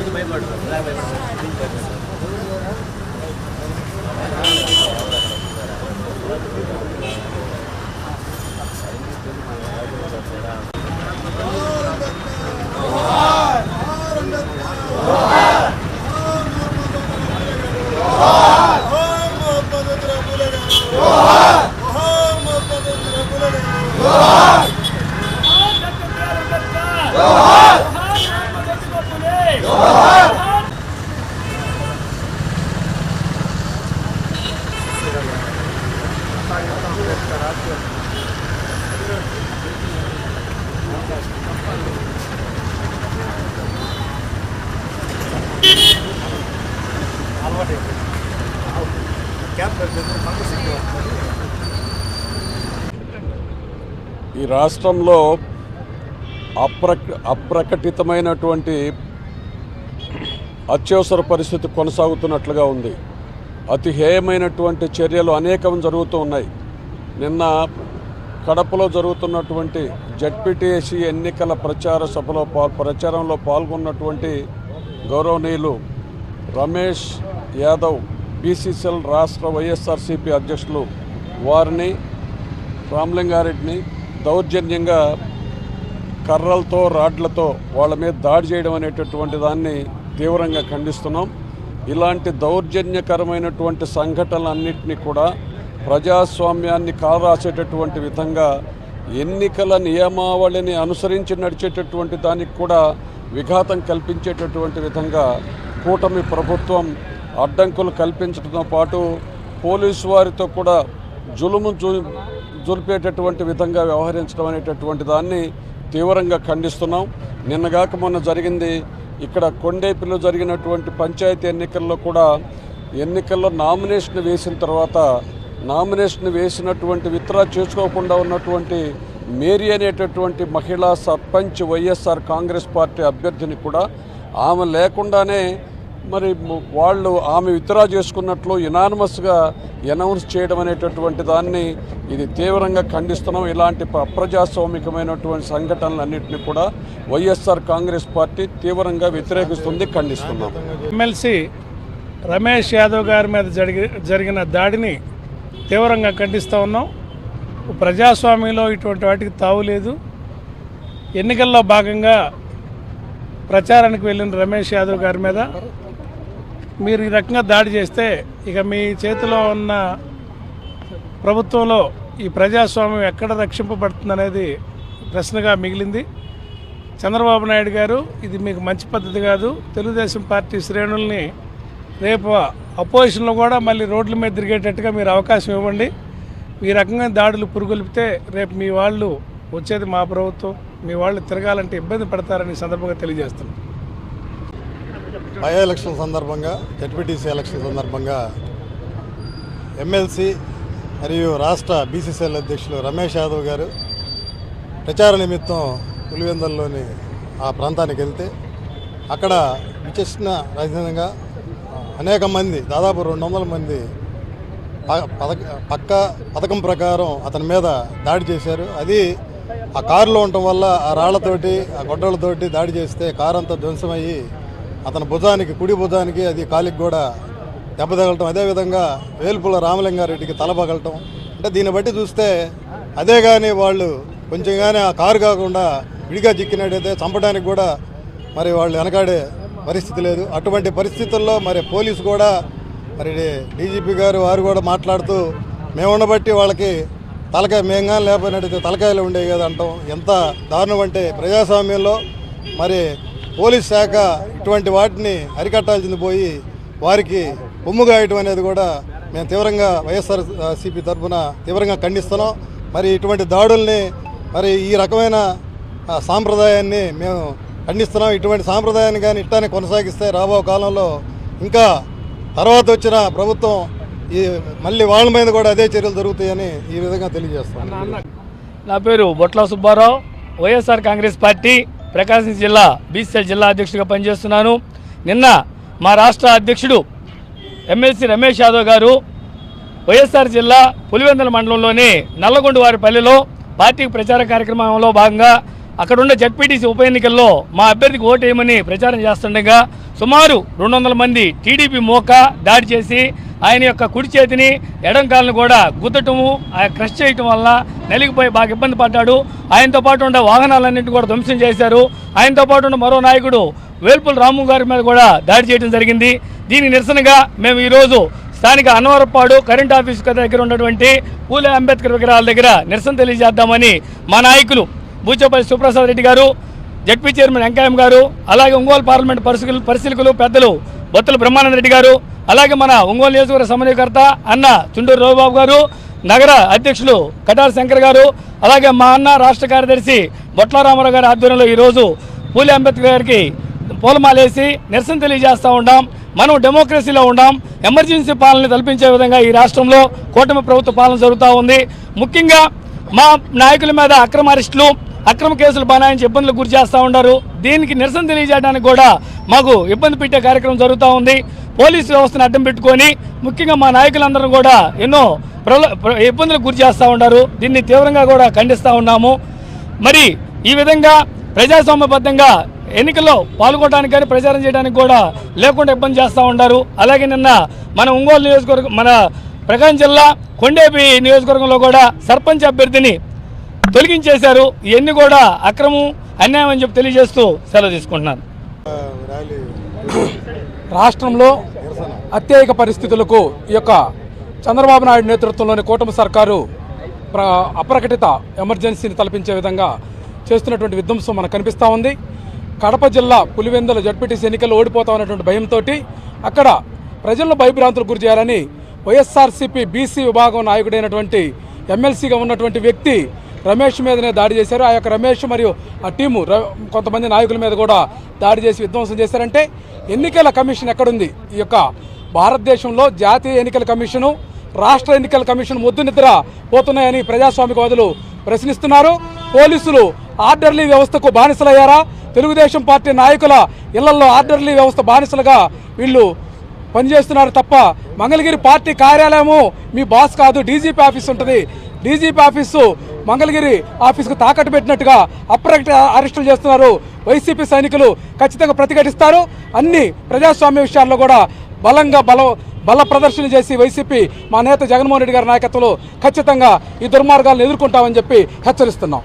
ಇದು ಭಯಪಡು ಭಯಪಡು ఈ రాష్ట్రంలో అప్రక అప్రకటితమైనటువంటి అత్యవసర పరిస్థితి కొనసాగుతున్నట్లుగా ఉంది. అతి హేయమైనటువంటి చర్యలు అనేకం జరుగుతూ ఉన్నాయి. నిన్న కడపలో జరుగుతున్నటువంటి జడ్పీటీఎస్సీ ఎన్నికల ప్రచార సభలో ప్రచారంలో పాల్గొన్నటువంటి గౌరవనీయులు రమేష్ యాదవ్ బీసీసీఎల్ రాష్ట్ర వైఎస్ఆర్సీపీ అధ్యక్షులు వారిని రామలింగారెడ్డిని దౌర్జన్యంగా కర్రలతో రాడ్లతో వాళ్ళ మీద దాడి చేయడం అనేటటువంటి దాన్ని తీవ్రంగా ఖండిస్తున్నాం. ఇలాంటి దౌర్జన్యకరమైనటువంటి సంఘటనలన్నింటినీ కూడా ప్రజాస్వామ్యాన్ని కారాసేటటువంటి విధంగా ఎన్నికల నియమావళిని అనుసరించి నడిచేటటువంటి దానికి కూడా విఘాతం కల్పించేటటువంటి విధంగా కూటమి ప్రభుత్వం అడ్డంకులు కల్పించడంతో పాటు పోలీసు వారితో కూడా జులుము జు జులిపేటటువంటి విధంగా వ్యవహరించడం అనేటటువంటి దాన్ని తీవ్రంగా ఖండిస్తున్నాం. నిన్నగాక మొన్న జరిగింది ఇక్కడ కొండేపిలో జరిగినటువంటి పంచాయతీ ఎన్నికల్లో కూడా ఎన్నికల్లో నామినేషన్ వేసిన తర్వాత నామినేషన్ వేసినటువంటి విత్డ్రా చేసుకోకుండా ఉన్నటువంటి మేరీ అనేటటువంటి మహిళా సర్పంచ్ వైఎస్ఆర్ కాంగ్రెస్ పార్టీ అభ్యర్థిని కూడా ఆమె లేకుండానే మరి వాళ్ళు ఆమె విత్డ్రా చేసుకున్నట్లు ఇనానమస్గా అనౌన్స్ చేయడం అనేటటువంటి దాన్ని ఇది తీవ్రంగా ఖండిస్తున్నాం. ఇలాంటి అప్రజాస్వామికమైనటువంటి సంఘటనలన్నింటినీ కూడా వైఎస్ఆర్ కాంగ్రెస్ పార్టీ తీవ్రంగా వ్యతిరేకిస్తుంది ఖండిస్తున్నాం. ఎమ్మెల్సీ రమేష్ యాదవ్ గారి మీద జరిగి జరిగిన దాడిని తీవ్రంగా ఖండిస్తూ ఉన్నాం. ప్రజాస్వామ్యంలో ఇటువంటి వాటికి తావులేదు ఎన్నికల్లో భాగంగా ప్రచారానికి వెళ్ళిన రమేష్ యాదవ్ గారి మీద మీరు ఈ రకంగా దాడి చేస్తే ఇక మీ చేతిలో ఉన్న ప్రభుత్వంలో ఈ ప్రజాస్వామ్యం ఎక్కడ రక్షింపబడుతుందనేది ప్రశ్నగా మిగిలింది. చంద్రబాబు నాయుడు గారు ఇది మీకు మంచి పద్ధతి కాదు. తెలుగుదేశం పార్టీ శ్రేణుల్ని రేపు అపోజిషన్లో కూడా మళ్ళీ రోడ్ల మీద తిరిగేటట్టుగా మీరు అవకాశం ఇవ్వండి. ఈ రకంగా దాడులు పురుగొలిపితే రేపు మీ వాళ్ళు వచ్చేది మా ప్రభుత్వం మీ వాళ్ళు తిరగాలంటే ఇబ్బంది పడతారని సందర్భంగా తెలియజేస్తున్నాం. బై ఎలక్షన్ సందర్భంగా జడ్పీటీసీ ఎలక్షన్ సందర్భంగా ఎమ్మెల్సీ మరియు రాష్ట్ర బీసీసీఎల్ అధ్యక్షులు రమేష్ యాదవ్ గారు ప్రచార నిమిత్తం పులివెందల్లోని ఆ ప్రాంతానికి వెళ్తే అక్కడ విచక్షణ రహితంగా అనేక మంది దాదాపు రెండు వందల మంది ప- పక్క పథకం ప్రకారం అతని మీద దాడి చేశారు. అది ఆ కారులో ఉండటం వల్ల ఆ రాళ్ళతోటి ఆ గొడ్డలతోటి దాడి చేస్తే కారు అంతా ధ్వంసమయ్యి అతని భుజానికి కుడి భుజానికి అది కాలికి కూడా దెబ్బ తగలటం అదేవిధంగా వేల్పుల రామలింగారెడ్డికి తల పగలటం. అంటే దీన్ని బట్టి చూస్తే అదే కానీ వాళ్ళు కొంచెం కానీ ఆ కారు కాకుండా విడిగా చిక్కినట్టయితే చంపడానికి కూడా మరి వాళ్ళు వెనకాడే పరిస్థితి లేదు. అటువంటి పరిస్థితుల్లో మరి పోలీసు కూడా మరి డీజీపీ గారు వారు కూడా మాట్లాడుతూ మేము ఉండబట్టి వాళ్ళకి తలకాయ మేము కానీ లేకపోయినట్టయితే తలకాయలు ఉండేవి కదా అంటాం. ఎంత దారుణం అంటే ప్రజాస్వామ్యంలో మరి పోలీస్ శాఖ ఇటువంటి వాటిని అరికట్టాల్సింది పోయి వారికి బొమ్ముగాయటం అనేది కూడా మేము తీవ్రంగా వైఎస్ఆర్ సిపి తరఫున తీవ్రంగా ఖండిస్తున్నాం. మరి ఇటువంటి దాడుల్ని మరి ఈ రకమైన సాంప్రదాయాన్ని మేము ఖండిస్తున్నాం. ఇటువంటి సాంప్రదాయాన్ని కానీ ఇట్టానే కొనసాగిస్తే రాబో కాలంలో ఇంకా తర్వాత వచ్చిన ప్రభుత్వం ఈ మళ్ళీ వాళ్ళ మీద కూడా అదే చర్యలు జరుగుతాయని ఈ విధంగా తెలియజేస్తాను నా పేరు బొట్ల సుబ్బారావు వైఎస్ఆర్ కాంగ్రెస్ పార్టీ ప్రకాశం జిల్లా బీసీఎల్ జిల్లా అధ్యక్షుడిగా పనిచేస్తున్నాను. నిన్న మా రాష్ట్ర అధ్యక్షుడు ఎమ్మెల్సీ రమేష్ యాదవ్ గారు వైఎస్ఆర్ జిల్లా పులివెందుల మండలంలోని నల్లగొండవారిపల్లిలో పార్టీ ప్రచార కార్యక్రమంలో భాగంగా అక్కడున్న జడ్పీటీసీ ఉప ఎన్నికల్లో మా అభ్యర్థికి ఓటేయమని ప్రచారం చేస్తుండగా సుమారు రెండు వందల మంది టీడీపీ మోక దాడి చేసి ఆయన యొక్క కుడి చేతిని ఎడం కూడా గుద్దటము ఆయన క్రష్ చేయటం వల్ల నలిగిపోయి బాగా ఇబ్బంది పడ్డాడు. ఆయనతో పాటు ఉండే వాహనాలన్నింటినీ కూడా ధ్వంసం చేశారు. ఆయనతో పాటు ఉన్న మరో నాయకుడు వేల్పుల రాము గారి మీద కూడా దాడి చేయడం జరిగింది. దీని నిరసనగా మేము ఈరోజు స్థానిక అన్నవరపాడు కరెంట్ ఆఫీస్ దగ్గర ఉన్నటువంటి పూలే అంబేద్కర్ విగ్రహాల దగ్గర నిరసన తెలియజేద్దామని మా నాయకులు బూచపల్లి సుప్రసాద్ రెడ్డి గారు జడ్పీ చైర్మన్ వెంకయ్యం గారు అలాగే ఒంగోలు పార్లమెంట్ పరిశీలు పరిశీలకులు పెద్దలు బొత్తుల బ్రహ్మానంద రెడ్డి గారు అలాగే మన ఒంగోలు నియోజకవర్గ సమన్వయకర్త అన్న చుండూరు రవిబాబు గారు నగర అధ్యక్షులు కటార్ శంకర్ గారు అలాగే మా అన్న రాష్ట్ర కార్యదర్శి బొట్ల రామారావు గారి ఆధ్వర్యంలో ఈరోజు పూలే అంబేద్కర్ గారికి పూలమాలేసి నిరసన తెలియజేస్తూ ఉన్నాం మనం డెమోక్రసీలో ఉన్నాం ఎమర్జెన్సీ పాలన కల్పించే విధంగా ఈ రాష్ట్రంలో కూటమి ప్రభుత్వ పాలన జరుగుతూ ఉంది. ముఖ్యంగా మా నాయకుల మీద అక్రమ అరెస్టులు అక్రమ కేసులు బనాయించి ఇబ్బందులు గురి చేస్తూ ఉన్నారు దీనికి నిరసన తెలియజేయడానికి కూడా మాకు ఇబ్బంది పెట్టే కార్యక్రమం జరుగుతూ ఉంది. పోలీసు వ్యవస్థను అడ్డం పెట్టుకొని ముఖ్యంగా మా నాయకులందరూ కూడా ఎన్నో ప్ర- ఇబ్బందులకు గురి చేస్తూ ఉన్నారు. దీన్ని తీవ్రంగా కూడా ఖండిస్తూ ఉన్నాము. మరి ఈ విధంగా ప్రజాస్వామ్యబద్ధంగా ఎన్నికల్లో పాల్గొనడానికి కానీ ప్రచారం చేయడానికి కూడా లేకుండా ఇబ్బంది చేస్తూ ఉంటారు అలాగే నిన్న మన ఒంగోలు నియోజకవర్గం మన ప్రకాశం జిల్లా కొండేపి నియోజకవర్గంలో కూడా సర్పంచ్ అభ్యర్థిని తొలగించేశారు. ఇవన్నీ కూడా అక్రమం అన్యాయం అని చెప్పి తెలియజేస్తూ సెలవు తీసుకుంటున్నాను. రాష్ట్రంలో అత్యయిక పరిస్థితులకు ఈ యొక్క చంద్రబాబు నాయుడు నేతృత్వంలోని కూటమి సర్కారు ప్ర అప్రకటిత ఎమర్జెన్సీని తలపించే విధంగా చేస్తున్నటువంటి విధ్వంసం మనకు కనిపిస్తూ ఉంది. కడప జిల్లా పులివెందుల జడ్పీటీసీ ఎన్నికల్లో ఓడిపోతామన్నటువంటి భయంతో అక్కడ ప్రజలను భయభ్రాంతులకు గురి చేయాలని వైఎస్ఆర్సీపీ బీసీ విభాగం నాయకుడైనటువంటి ఎమ్మెల్సీగా ఉన్నటువంటి వ్యక్తి రమేష్ మీదనే దాడి చేశారు. ఆ యొక్క రమేష్ మరియు ఆ టీము కొంతమంది నాయకుల మీద కూడా దాడి చేసి విధ్వంసం చేశారంటే ఎన్నికల కమిషన్ ఎక్కడుంది? ఈ యొక్క భారతదేశంలో జాతీయ ఎన్నికల కమిషను రాష్ట్ర ఎన్నికల కమిషన్ ముద్దు నిద్ర పోతున్నాయని ప్రజాస్వామికవాదులు ప్రశ్నిస్తున్నారు. పోలీసులు ఆర్డర్లీ వ్యవస్థకు బానిసలయ్యారా? తెలుగుదేశం పార్టీ నాయకుల ఇళ్ళలో ఆర్డర్లీ వ్యవస్థ బానిసలుగా వీళ్ళు పనిచేస్తున్నారు తప్ప మంగళగిరి పార్టీ కార్యాలయము మీ బాస్ కాదు డీజీపీ ఆఫీస్ ఉంటుంది. డీజీపీ ఆఫీసు మంగళగిరి ఆఫీసుకు తాకట్టు పెట్టినట్టుగా అప్రకట అరెస్టులు చేస్తున్నారు. వైసీపీ సైనికులు ఖచ్చితంగా ప్రతిఘటిస్తారు. అన్ని ప్రజాస్వామ్య విషయాల్లో కూడా బలంగా బల బల ప్రదర్శన చేసి వైసీపీ మా నేత జగన్మోహన్ రెడ్డి గారి నాయకత్వంలో ఖచ్చితంగా ఈ దుర్మార్గాలను ఎదుర్కొంటామని చెప్పి హెచ్చరిస్తున్నాం.